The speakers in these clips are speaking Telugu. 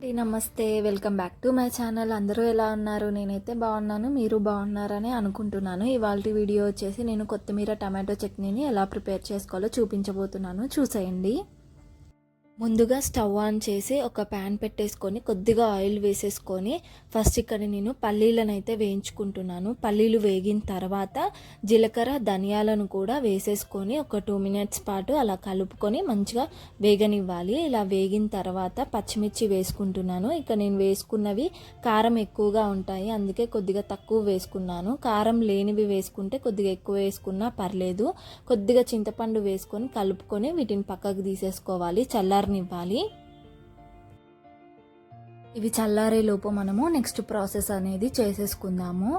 నమస్తే welcome back to my channel. అందరూ ఎలా ఉన్నారు? నేనైతే బాగున్నాను మీరు బాగున్నారని అనుకుంటున్నాను. ఇవాళ వీడియో వచ్చేసి నేను కొత్తిమీర టమాటో చట్నీని ఎలా ప్రిపేర్ చేసుకోవాలో చూపించబోతున్నాను. చూసేయండి. ముందుగా స్టవ్ ఆన్ చేసి ఒక ప్యాన్ పెట్టేసుకొని కొద్దిగా ఆయిల్ వేసేసుకొని ఫస్ట్ ఇక్కడ నేను పల్లీలను అయితే వేయించుకుంటున్నాను. పల్లీలు వేగిన తర్వాత జీలకర్ర ధనియాలను కూడా వేసేసుకొని ఒక టూ మినిట్స్ పాటు అలా కలుపుకొని మంచిగా వేగనివ్వాలి. ఇలా వేగిన తర్వాత పచ్చిమిర్చి వేసుకుంటున్నాను. ఇక నేను వేసుకున్నవి కారం ఎక్కువగా ఉంటాయి. అందుకే కొద్దిగా తక్కువ వేసుకున్నాను. కారం లేనివి వేసుకుంటే కొద్దిగా ఎక్కువ వేసుకున్నా పర్లేదు. కొద్దిగా చింతపండు వేసుకొని కలుపుకొని వీటిని పక్కకు తీసేసుకోవాలి. చల్లారనివ్వాలి ఇవి చల్లారేలోపు మనము నెక్స్ట్ ప్రాసెస్ అనేది చేసేసుకుందాము.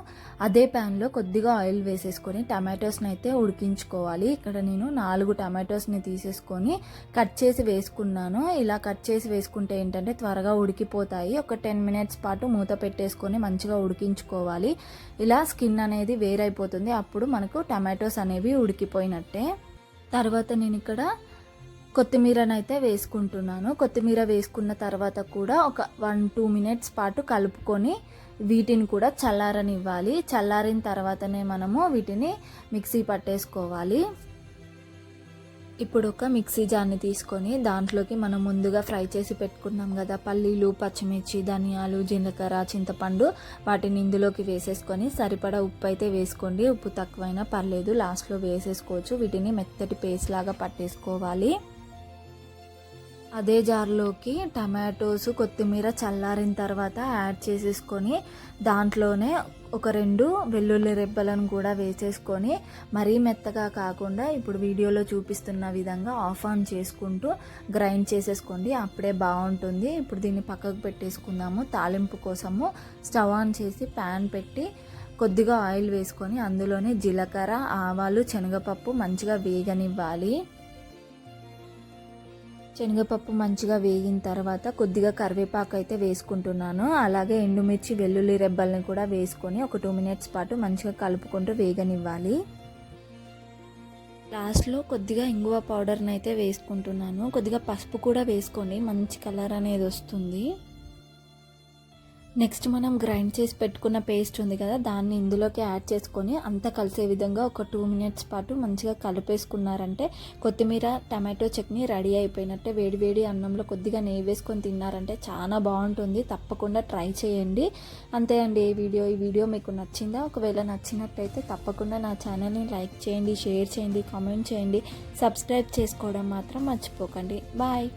అదే ప్యాన్లో కొద్దిగా ఆయిల్ వేసేసుకొని టమాటోస్ని అయితే ఉడికించుకోవాలి. ఇక్కడ నేను నాలుగు టమాటోస్ని తీసేసుకొని కట్ చేసి వేసుకున్నాను. ఇలా కట్ చేసి వేసుకుంటే ఏంటంటే త్వరగా ఉడికిపోతాయి. ఒక టెన్ మినిట్స్ పాటు మూత పెట్టేసుకొని మంచిగా ఉడికించుకోవాలి. ఇలా స్కిన్ అనేది వేరైపోతుంది. అప్పుడు మనకు టమాటోస్ అనేవి ఉడికిపోయినట్టే. తర్వాత నేను ఇక్కడ కొత్తిమీరను అయితే వేసుకుంటున్నాను. కొత్తిమీర వేసుకున్న తర్వాత కూడా ఒక వన్ టూ మినిట్స్ పాటు కలుపుకొని వీటిని కూడా చల్లారనివ్వాలి. చల్లారిన తర్వాతనే మనము వీటిని మిక్సీ పట్టేసుకోవాలి. ఇప్పుడు ఒక మిక్సీ జార్ని తీసుకొని దాంట్లోకి మనం ముందుగా ఫ్రై చేసి పెట్టుకున్నాం కదా పల్లీలు పచ్చిమిర్చి ధనియాలు జీలకర్ర చింతపండు వాటిని ఇందులోకి వేసేసుకొని సరిపడా ఉప్పు అయితే వేసుకోండి. ఉప్పు తక్కువైనా పర్లేదు లాస్ట్లో వేసేసుకోవచ్చు. వీటిని మెత్తటి పేస్ట్ లాగా పట్టేసుకోవాలి. అదే జార్లోకి టమాటోస్ కొత్తిమీర చల్లారిన తర్వాత యాడ్ చేసేసుకొని దాంట్లోనే ఒక రెండు వెల్లుల్లి రెబ్బలను కూడా వేసేసుకొని మరీ మెత్తగా కాకుండా ఇప్పుడు వీడియోలో చూపిస్తున్న విధంగా ఆఫ్ ఆన్ చేసుకుంటూ గ్రైండ్ చేసేసుకోండి. అప్పుడే బాగుంటుంది. ఇప్పుడు దీన్ని పక్కకు పెట్టేసుకుందాము. తాలింపు కోసము స్టవ్ ఆన్ చేసి ప్యాన్ పెట్టి కొద్దిగా ఆయిల్ వేసుకొని అందులోనే జీలకర్ర ఆవాలు శనగపప్పు మంచిగా వేగనివ్వాలి. శనగపప్పు మంచిగా వేగిన తర్వాత కొద్దిగా కరివేపాకు అయితే వేసుకుంటున్నాను. అలాగే ఎండుమిర్చి వెల్లుల్లి రెబ్బల్ని కూడా వేసుకొని ఒక టూ మినిట్స్ పాటు మంచిగా కలుపుకుంటూ వేగనివ్వాలి. లాస్ట్లో కొద్దిగా ఇంగువ పౌడర్ని అయితే వేసుకుంటున్నాను. కొద్దిగా పసుపు కూడా వేసుకొని మంచి కలర్ అనేది వస్తుంది. నెక్స్ట్ మనం గ్రైండ్ చేసి పెట్టుకున్న పేస్ట్ ఉంది కదా దాన్ని ఇందులోకి యాడ్ చేసుకొని అంతా కలిసే విధంగా ఒక టూ మినిట్స్ పాటు మంచిగా కలిపేసుకున్నారంటే కొత్తిమీర టమాటో చట్నీ రెడీ అయిపోయినట్టే వేడివేడి అన్నంలో కొద్దిగా నెయ్యి వేసుకొని తిన్నారంటే చాలా బాగుంటుంది. తప్పకుండా ట్రై చేయండి. అంతే అండి ఈ వీడియో. ఈ వీడియో మీకు నచ్చిందా? ఒకవేళ నచ్చినట్టయితే తప్పకుండా నా ఛానల్ని లైక్ చేయండి షేర్ చేయండి కామెంట్ చేయండి. సబ్స్క్రైబ్ చేసుకోవడం మాత్రం మర్చిపోకండి. బాయ్.